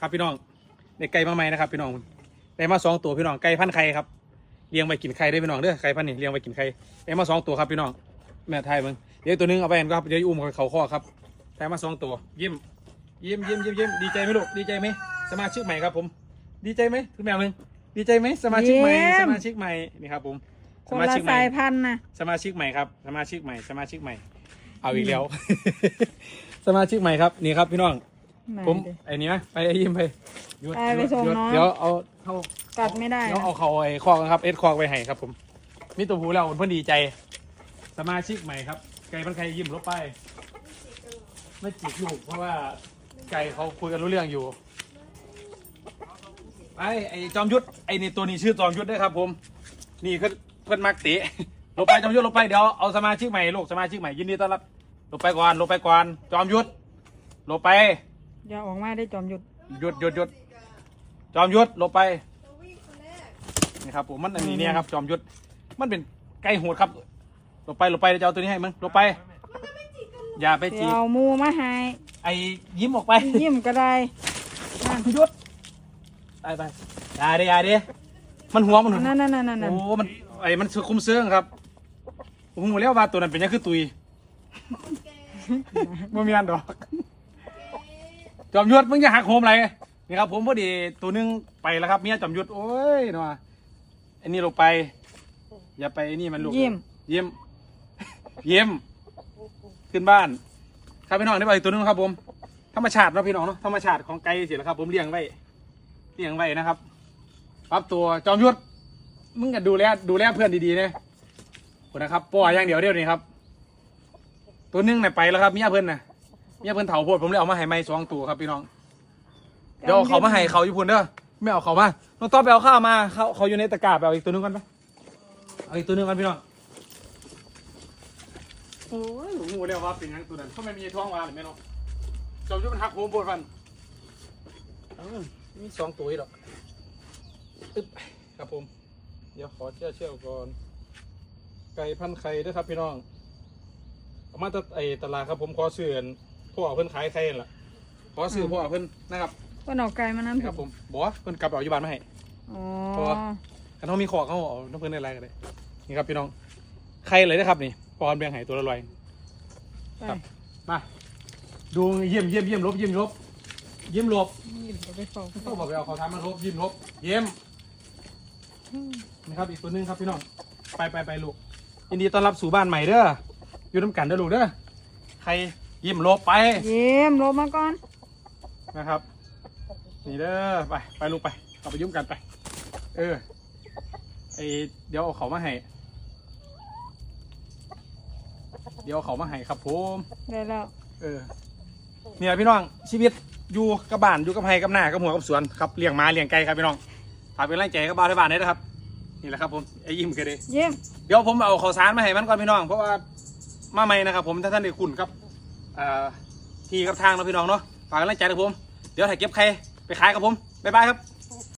ครับพี่น้องได้ไก่มาใหม่นะครับพี่น้องได้มาสองตัวพี่น้องไก่พันไข่ครับเลี้ยงไปกินไข่ได้อพี่น้องเด้อไก่พันนี่เลี้ยงไปกินไข่ได้มาสองตัวครับพี่น้องแม่ไทยมึงเดี๋ยวตัวหนึงเอาไปกันครับเดี๋ยวอุ้มเขาข้อครับได้มาสองตัวยิ้มยิ้มยิ้มยิ้มยิ้มดีใจไหมลูกดีใจไหมสมาชิกใหม่ครับผม ดีใจไหมคุณแม่มึงดีใจไหมสมาชิกใหม่สมาชิกใหม่นี่ครับผมคสนมาละชิกใหม่สายพันธุ์นะสมาชิกใหม่ครับสมาชิกใหม่สมาชิกใหม่ เอาอีกแล้ว สมาชิกใหม่ครับนี่ครับพี่น้องไหน ผมดิไอ้นี่นะไปไอ้ยิ้มไปหยุดไปไปส่งหยุดน้อง เดี๋ยวเอาเข้ากัดไม่ได้เดี๋ยวนะเอาเขาไอ้คอกนะครับ เอ็ดคอกไปให้ครับผมมีตัวผู้แล้วเพื่อนดีใจ สมาชิกใหม่ครับ ไก่พันใครยิ้มลบไป ไม่จิกลูกเพราะว่าไก่เขาคุยกันรู้เรื่องอยู่ไอ้ไอ้จอมยุทธไอ้นี่ตัวนี้ชื่อจอมยุทธด้วยครับ ผม นี่คือเพื่อนมักเตะลงไปจอมยุทธลงไปเดี๋ยวเอาสมาชิกใหม่ลูกสมาชิกใหม่ยินดีต้อนรับลงไปก่อนลงไปก่อนจอมยุทธลงไป อย่าออกมาได้จอมหยุด หยุดหยุดหยุดจอมยุทธลงไปนี่ครับผมมันอันนี้เนี่ยครับ จอมยุทธมันเป็นไก่โหดครับลงไปลงไปเดี๋ยวจะเอาตัวนี้ให้มึงลงไป อย่าไปเดี๋จียวบเอาหมูมาให้ไอ้ยิ้มออกไปยิ้มก็ได้นั่นหยุดไปไปอย่าดิอย่าดิมันหัวมันหัวนั่นนั่นนั่นนั่นโอ้มันไอ้มันคุมเสื้องครับผมหูแล้วว่าตัวนั้นเป็นยังคือตุยมันมีอันดอก จอมยุทธมึงจะหักโหมอะไรนี่ครับผมพอดีตัวหนึงไปแล้วครับเมียจอมยุทธโอ้ยนัวไอ้นี่ลงไป อย่าไปไอ้นี่มันลูกยิ้มยิ้มยิ้มขึ้นบ้านครับพี่น้องได้ไปตัวหนึงครับ ผมธรรมชาติเนาะพี่น้องเนาะธรรมชาติของไก่เสียแล้วครับ ผมเลี้ยงไว้เลี้ยงไว้นะครับปรับตัวจอมยุทธมึงก็ดูแลดูแลเพื่อนดีๆนะคนนะครับปล่อยอย่างเดียวเดียวนี้ครับ ตัวหนึงเนี่ยไปแล้วครับเมียเพื่อนนะ เมียเพื่อนเถาโพดผมเลยเอามาให้ไม้สองตัวครับพี่น้อง เดี๋ยวเอาเขามาให้เขาอยู่พุ่นเด้อไม่เอาเขามาน้องต้อไปเอาข้าวมาเขาเขาอยู่ในตะกร้าไปเอาอีกตัวหนึงก่อนไปเอาอีกตัวหนึงก่อนพี่น้องโอ้ยหนูงูเรียกว่าเป็นหยังตัวนั้นเขาไม่มีท้องมาหรือไม่เนาะจอมยุทธมันหักโหมโพดฟันเอ้ามีสองตัวอีกหรอกอึ๊บครับผม เดี๋ยวขอเชี่ยวเชี่ยวก่อน ไก่พันไข่ด้วยครับพี่น้องเอามาจากไอ้ตลาดครับผมขอซื้ออัน พ่อเพิ่นขายไข่นั่นล่ะขอซื้อพ่อเพิ่นนะครับก็หนอกไก่มานั่นครับผมบอกว่าเพิ่นกลับไปเอาอยู่บ้านมาให้ อ๋อเพราะว่า คันเขามีขอเขาเอาน้ำเพิ่นได้ไรกันเลยนี่ครับพี่น้องไข่เลยนะครับนี่ปอนแบ่งให้ตัวละร้อย ไปครับ มาดูเยี่ยมเยี่ยมเยี่ยมลบเยี่ยมลบเยี่ยมลบยิ้มก็ไปฟอกต้องบอกไปเอาเขาทำมาลบเยี่ยมลบเยี่ยมนะครับอีกตัวหนึงครับพี่น้องไปไปไปลูกยินดีต้อนรับสู่บ้านใหม่เด้ออยู่น้ำกันเด้อลูกเด้อใคร ยิ้มโลบไปยิ้มลบมาก่อนนะครับ นี่เด้อไปไปลูกไปเอาไปยุ่มกันไป เออไอเดี๋ยวเอาเขามาให้เดี๋ยวเอาเขามาให้ครับผมได้แล้วเออเนี่ยพี่น้องชีวิตอยู่กับบ้านอยู่กับไห้กับหน้ากับหัวกับสวนครับเลี้ยงม้าเลี้ยงไก่ครับพี่น้องฝากเป็นแรงใจให้กับบ้านที่บ้านได้นะครับ นี่แหละครับผมไอ้ยิ้มกันเลยยิ้มเดี๋ยวผมเอาข้าวสารมาให้มันก่อนพี่น้องเพราะว่ามาใหม่นะครับผมถ้าท่านได้คุ้นกับเอ่อ ที่กับทางเนาะพี่น้องเนาะฝากกำลังใจนะผม เดี๋ยวถ่ายเก็บใครไปขายกับผมบ๊ายบายครับ